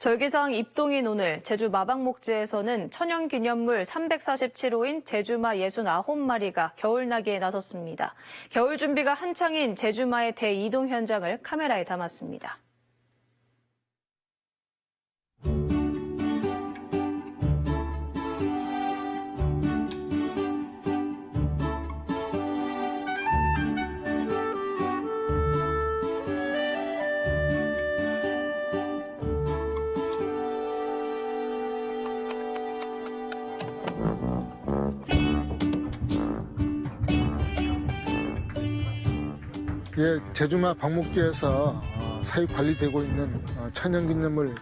절기상 입동인 오늘 제주 마방목지에서는 천연기념물 347호인 제주마 69마리가 겨울나기에 나섰습니다. 겨울 준비가 한창인 제주마의 대이동 현장을 카메라에 담았습니다. 예, 제주마 방목지에서 어, 사육 관리되고 있는 어, 천연기념물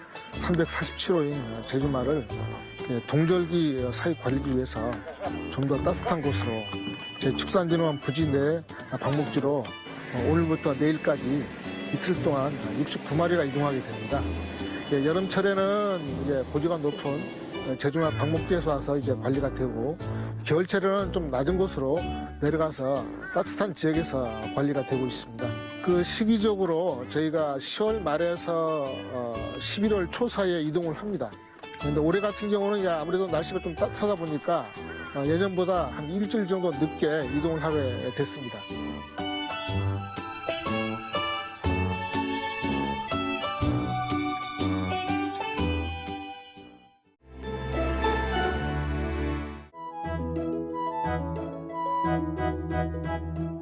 347호인 제주마를 예, 동절기 사육 관리를 위해서 좀 더 따뜻한 곳으로 제 축산진흥원 부지 내 방목지로 어, 오늘부터 내일까지 이틀 동안 69마리가 이동하게 됩니다. 예, 여름철에는 고지가 높은 어, 제주마 방목지에서 와서 이제 관리가 되고 겨울철에는 좀 낮은 곳으로 내려가서 따뜻한 지역에서 관리가 되고 있습니다. 그 시기적으로 저희가 10월 말에서 어, 11월 초 사이에 이동을 합니다. 그런데 올해 같은 경우는 아무래도 날씨가 좀 따뜻하다 보니까 어, 예년보다 한 일주일 정도 늦게 이동을 하게 됐습니다. Música